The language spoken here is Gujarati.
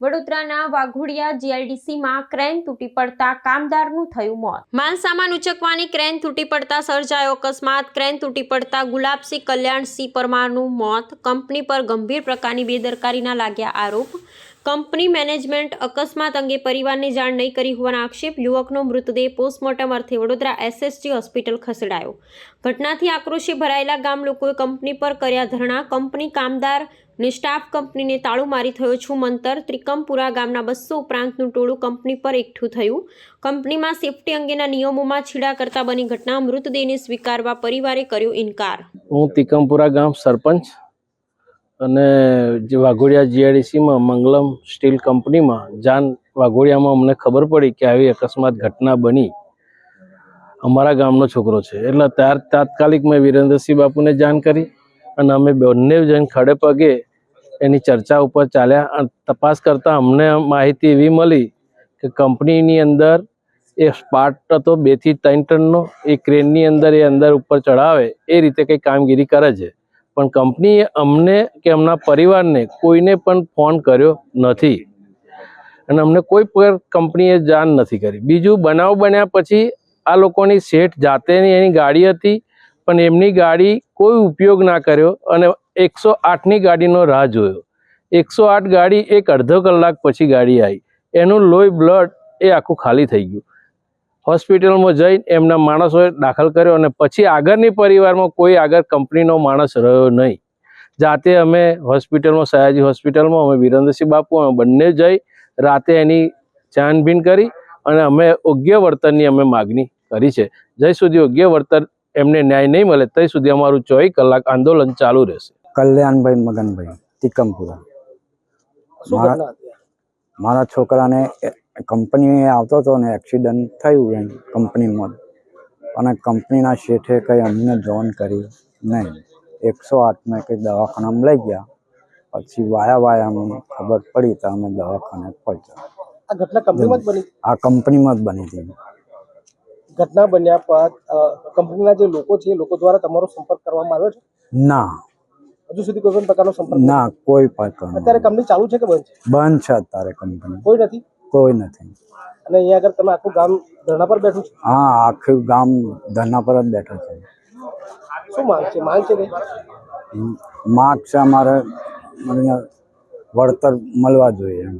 વડોદરાના વાઘોડિયા જીઆઈડીસીમાં ક્રેન તૂટી પડતા કામદારનું થયું મોત. માલસામાન ઉચકવાની ક્રેન તૂટી પડતા સર્જાયો અકસ્માત. ક્રેન તૂટી પડતા ગુલાબસિંહ કલ્યાણસિંહ પરમારનું મોત. કંપની પર ગંભીર પ્રકારની બેદરકારીના લાગ્યા આરોપ. કંપની મેનેજમેન્ટ અકસ્માત અંગે પરિવારને જાણ નહીં કરી હોવાના આક્ષેપ. યુવકનો મૃતદેહ પોસ્ટમોર્ટમ અર્થે વડોદરા એસએસજી હોસ્પિટલ ખસેડાયો. ઘટનાથી આક્રોશે ભરાયેલા ગામ લોકોએ કંપની પર કર્યા ધરણા. કંપની કામદાર ને સ્ટાફ કંપનીને તાળુ મારી થયો છું મંતર. ત્રિકમપુરા ગામના બસો ઉપરાંતનું ટોળું કંપની પર એકઠું થયું. કંપનીમાં સેફટી અંગેના નિયમોમાં છીડા કરતા બની ઘટના મૃતદેહને સ્વીકારવા પરિવારે કર્યો ઇનકાર. હું ત્રિકમપુરા ગામ સરપંચ અને જે વાઘોડિયા જીઆઈડીસીમાં મંગલમ સ્ટીલ કંપનીમાં જાન વાઘોડિયામાં અમને ખબર પડી કે આવી અકસ્માત ઘટના બની. અમારા ગામનો છોકરો છે. એટલે ત્યાર તાત્કાલિક મેં વિરેન્દ્રસિંહ બાપુને જાણ કરી અને અમે બંને જણ ખડે પગે એની ચર્ચા ઉપર ચાલ્યા. તપાસ કરતાં અમને માહિતી એવી મળી કે કંપનીની અંદર એ સ્પાર્ટ હતો, બેથી ત્રણ ટનનો. એ ક્રેનની અંદર, એ અંદર ઉપર ચડાવે એ રીતે કંઈ કામગીરી કરે છે. પણ કંપનીએ અમને કે એમના પરિવારને કોઈને પણ ફોન કર્યો નથી. અને અમને કોઈ પણ કંપનીએ જાણ નથી કરી. બીજું બનાવ બન્યા પછી આ લોકોની શેઠ જાતેની એની ગાડી હતી. પણ એમની ગાડી કોઈ ઉપયોગ ના કર્યો અને એકસો આઠની ગાડીનો રાહ જોયો. એકસો આઠ ગાડી એક અડધો કલાક પછી ગાડી આવી. એનું લોહી બ્લડ એ આખું ખાલી થઈ ગયું. હોસ્પિટલમાં જઈને એમના માણસોએ દાખલ કર્યો અને પછી આગળની પરિવારમાં કોઈ આગળ કંપનીનો માણસ રહ્યો નહીં. જાતે અમે હોસ્પિટલમાં, સયાજી હોસ્પિટલમાં, અમે વિરેન્દ્રસિંહ બાપુ, અમે બંને જઈ રાતે એની છાનબીન કરી અને અમે યોગ્ય વર્તનની અમે માગણી કરી છે. જય સુધી યોગ્ય વળતર એમને ન્યાય નહીં મળે ત્યાં સુધી અમારું ચોવીસ કલાક આંદોલન ચાલુ રહેશે. કલ્યાણભાઈ મગનભાઈ તિકમપુરા મારા- મારા છોકરાને કંપની આવતો હતો ને એક્સિડન્ટ થયું એમ કંપનીમાં. અને કંપનીના શેઠે કંઈ અમને જોન કરી નહીં. એકસો આઠમાં કંઈ દવાખાનામાં લઈ ગયા. પછી વાયા વાયામાં ખબર પડી તો અમે દવાખાને પહોંચ્યા. આ ઘટના કંપનીમાં જ બની? આ કંપનીમાં જ બની હતી. ઘટના બન્યા બાદ કંપનીના જે લોકો છે લોકો દ્વારા તમારો સંપર્ક કરવામાં આવ્યો છે? ના. હજુ સુધી કોઈ પણ પ્રકારનો સંપર્ક ના કોઈ પણ અત્યારે કંપની ચાલુ છે કે બંધ છે? બંધ છે અત્યારે કંપની. કોઈ નથી? કોઈ નથી. અને અહીંયા આગળ તમે આખું ગામ ધરણા પર બેઠું છે? હા આખું ગામ ધરના પર જ બેઠો છે. શું માંગ છે? માંગ છે માંગ છે અમારે વળતર મળવા જોઈએ એમ.